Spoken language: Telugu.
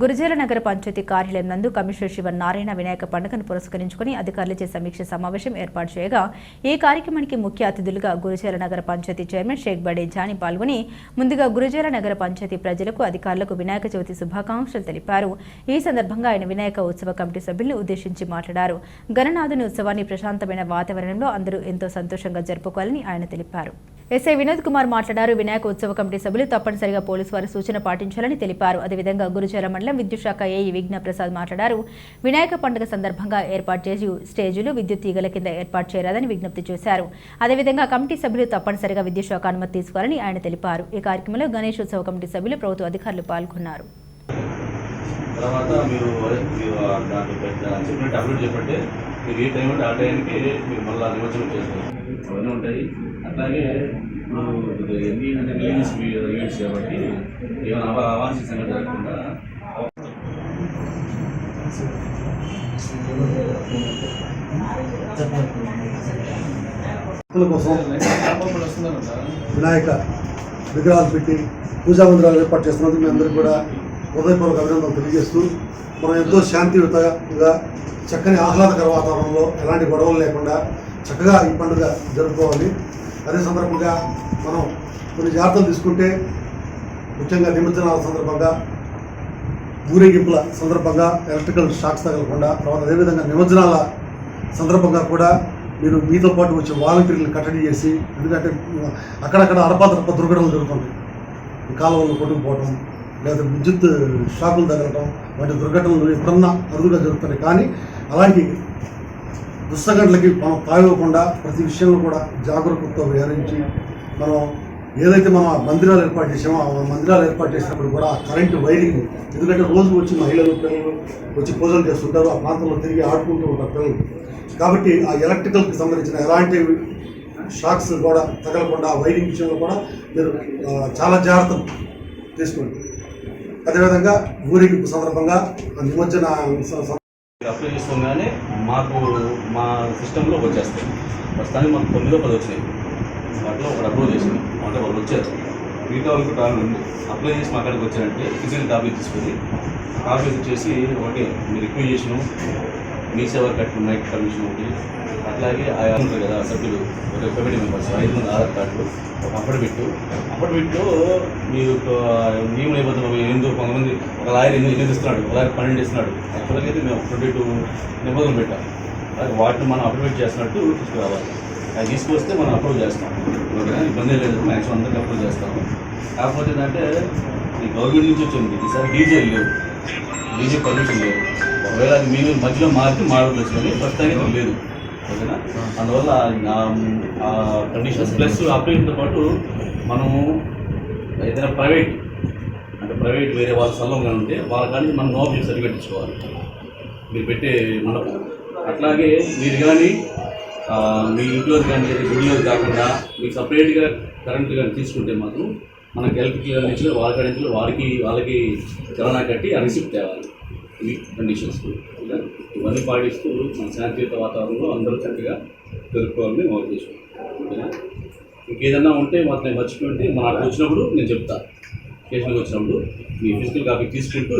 గురుజాల నగర పంచాయతీ కార్యాలయం నందు కమిషనర్ శివనారాయణ వినాయక పండుగను పురస్కరించుకుని అధికారులచే సమీక్ష సమావేశం ఏర్పాటు చేయగా ఈ కార్యక్రమానికి ముఖ్య అతిథులుగా గురుజాల నగర పంచాయతీ చైర్మన్ షేక్ బడే జానీ పాల్గొని ముందుగా గురుజాల నగర పంచాయతీ ప్రజలకు అధికారులకు వినాయక చవితి శుభాకాంక్షలు తెలిపారు. ఈ సందర్భంగా ఆయన వినాయక ఉత్సవ కమిటీ సభ్యులను ఉద్దేశించి మాట్లాడారు. గణనాథుని ఉత్సవాన్ని ప్రశాంతమైన వాతావరణంలో అందరూ ఎంతో సంతోషంగా జరుపుకోవాలని ఆయన తెలిపారు. ఎస్ఐ వినోద్ కుమార్ మాట్లాడారు. వినాయక ఉత్సవ కమిటీ సభ్యులు తప్పనిసరిగా పోలీసు వారి సూచన పాటించాలని తెలిపారు. అదేవిధంగా గురుజాల మండలం విద్యుత్ శాఖ ఏఈ విఘ్న ప్రసాద్ మాట్లాడారు. వినాయక పండుగ సందర్భంగా ఏర్పాటు చేసి స్టేజీలు విద్యుత్ తీగల కింద ఏర్పాటు చేయరాదని విజ్ఞప్తి చేశారు. అదేవిధంగా కమిటీ సభ్యులు తప్పనిసరిగా విద్యుత్ శాఖ అనుమతి తీసుకోవాలని ఆయన తెలిపారు. ఈ కార్యక్రమంలో గణేష్ ఉత్సవ కమిటీ సభ్యులు ప్రభుత్వ అధికారులు పాల్గొన్నారు. తర్వాత మీరు దాన్ని చెప్పినట్టు అప్లోడ్ చెప్పంటే మీరు ఏ టైం అంటే ఆ టైంకి మీరు మళ్ళీ నిమజ్జనం చేసుకోవచ్చు. అవన్నీ ఉంటాయి. అట్లాగే ఇప్పుడు ఎన్ని అంటే రిలీజ్ ఈవెంట్స్ కాబట్టి ఏమైనా అవ అవాంఛిత సంగతి జరగకుండా వినాయక విగ్రహాలు పెట్టి పూజా మందిరాలు ఏర్పాటు చేస్తున్నందుకు మీ అందరికీ కూడా హృదయపూర్వక అభినందనలు తెలియజేస్తూ మనం ఎంతో శాంతియుతంగా చక్కని ఆహ్లాదకర వాతావరణంలో ఎలాంటి గొడవలు లేకుండా చక్కగా ఈ పండుగ జరుపుకోవాలి. అదే సందర్భంగా మనం కొన్ని జాగ్రత్తలు తీసుకుంటే ముఖ్యంగా నిమజ్జనాల సందర్భంగా ఊరేగింపుల సందర్భంగా ఎలక్ట్రికల్ షాక్స్ తగలకుండా తర్వాత అదేవిధంగా నిమజ్జనాల సందర్భంగా కూడా మీరు మీతో పాటు వచ్చే వాలంటీర్లను కట్టడి చేసి ఎందుకంటే అక్కడక్కడ అరపాతరప దుర్ఘటనలు జరుగుతుంటాయి. కాలువలు కొట్టుకుపోవడం లేదా విద్యుత్ షాకులు తగలటం వంటి దుర్ఘటనలు ఎప్పుడన్నా అరుదుగా జరుగుతున్నాయి. కానీ అలాంటి దుస్సఘటనలకి మనం తావివ్వకుండా ప్రతి విషయంలో కూడా జాగ్రత్తతో వ్యవహరించి మనం ఏదైతే మనం మందిరాలు ఏర్పాటు చేసామో ఆ మందిరాలు ఏర్పాటు చేసినప్పుడు కూడా ఆ కరెంటు వైరింగ్ ఎందుకంటే రోజు వచ్చి మహిళలు పిల్లలు వచ్చి పూజలు చేస్తుంటారు ఆ ప్రాంతంలో తిరిగి ఆడుకుంటూ ఉంటారు పిల్లలు. కాబట్టి ఆ ఎలక్ట్రికల్కి సంబంధించిన ఎలాంటి షాక్స్ కూడా తగలకుండా ఆ వైరింగ్ విషయంలో కూడా మీరు చాలా జాగ్రత్త తీసుకోండి. అదేవిధంగా ఊరేగింపు సందర్భంగా ఆ నిమజ్జన అప్లై చేసుకోగానే మాకు మా సిస్టంలో వచ్చేస్తాయి. ప్రస్తుతానికి మాకు తొమ్మిదో పది వచ్చినాయి. వాటిలో ఒకటి అప్రూవ్ చేసింది అంటే వాళ్ళు వచ్చారు. మిగతా వాళ్ళకి టైం ఉంది. అప్లై చేసి మా కాడికి వచ్చారంటే ఫిజికల్ కాపీ తీసుకుని కాపీ వచ్చేసి ఒకటి మీ రిక్వెజేషను మీ సేవ కట్టిన మైక్ కమిషన్ ఒకటి అట్లాగే ఆయన ఉంటారు కదా సభ్యులు ఒక కమిటీ మెంబర్స్ ఐదు మంది ఆధార్ కార్డులు ఒక అప్పటిబిట్టు అప్పటిబిట్లో మీరు నియమ నిబంధనలు ఎందుకు కొంతమంది ఒక లాయర్ ఎనిమిది ఎనిమిది ఇస్తున్నాడు ఒక లాయర్ పన్నెండు ఇస్తున్నాడు యాక్చువల్గా అయితే మేము ట్వంటీ టూ నిబంధనలు పెట్టాం. అలాగే వాటిని మనం అప్డేట్ చేస్తున్నట్టు తీసుకురావాలి. అది తీసుకొస్తే మనం అప్రూవ్ చేస్తాం. ఓకేనా? ఇబ్బంది లేదు. మ్యాక్సిమం అందరికీ అప్రూవ్ చేస్తాము కాకపోతే ఏంటంటే ఈ గవర్నమెంట్ నుంచి వచ్చింది. ఈసారి డీజే లేవు డీజే పర్మిషన్ లేదు. ఒకవేళ అది మీరు మధ్యలో మారితే మారవచ్చు కానీ ప్రస్తుతానికి లేదు. ఓకేనా? అందువల్ల కండిషన్స్ ప్లస్ అప్డేట్తో పాటు మనము ఏదైనా ప్రైవేట్ అంటే ప్రైవేట్ వేరే వాళ్ళ స్థలం కానీ ఉంటే వాళ్ళ కానీ మనం నో ఆబ్జెక్ట్ సర్టిఫికేట్ ఇచ్చుకోవాలి మీరు పెట్టే మండపం. అట్లాగే మీరు కానీ మీ ఇంట్లో కానీ గుడిలో కాకుండా మీకు సపరేట్గా కరెంట్ కానీ తీసుకుంటే మాత్రం మనకి ఎలక్ట్రికల్ నుంచి వాళ్ళ కాడి నుంచి వారికి వాళ్ళకి చలనా కట్టి ఆ రిసిప్ట్ తేవాలి. ఇవి కండిషన్స్ ఓకే ఇవన్నీ పాటిస్తూ మన శాంతియుత వాతావరణంలో అందరూ చక్కగా జరుపుకోవాలని మా ఉద్దేశం. ఓకేనా? ఇంకేదన్నా ఉంటే మాకు నేను మర్చిపోయింటే మన అక్కడ వచ్చినప్పుడు నేను చెప్తా. స్టేషన్కి వచ్చినప్పుడు మీ ఫిజికల్ కాపీ తీసుకుంటూ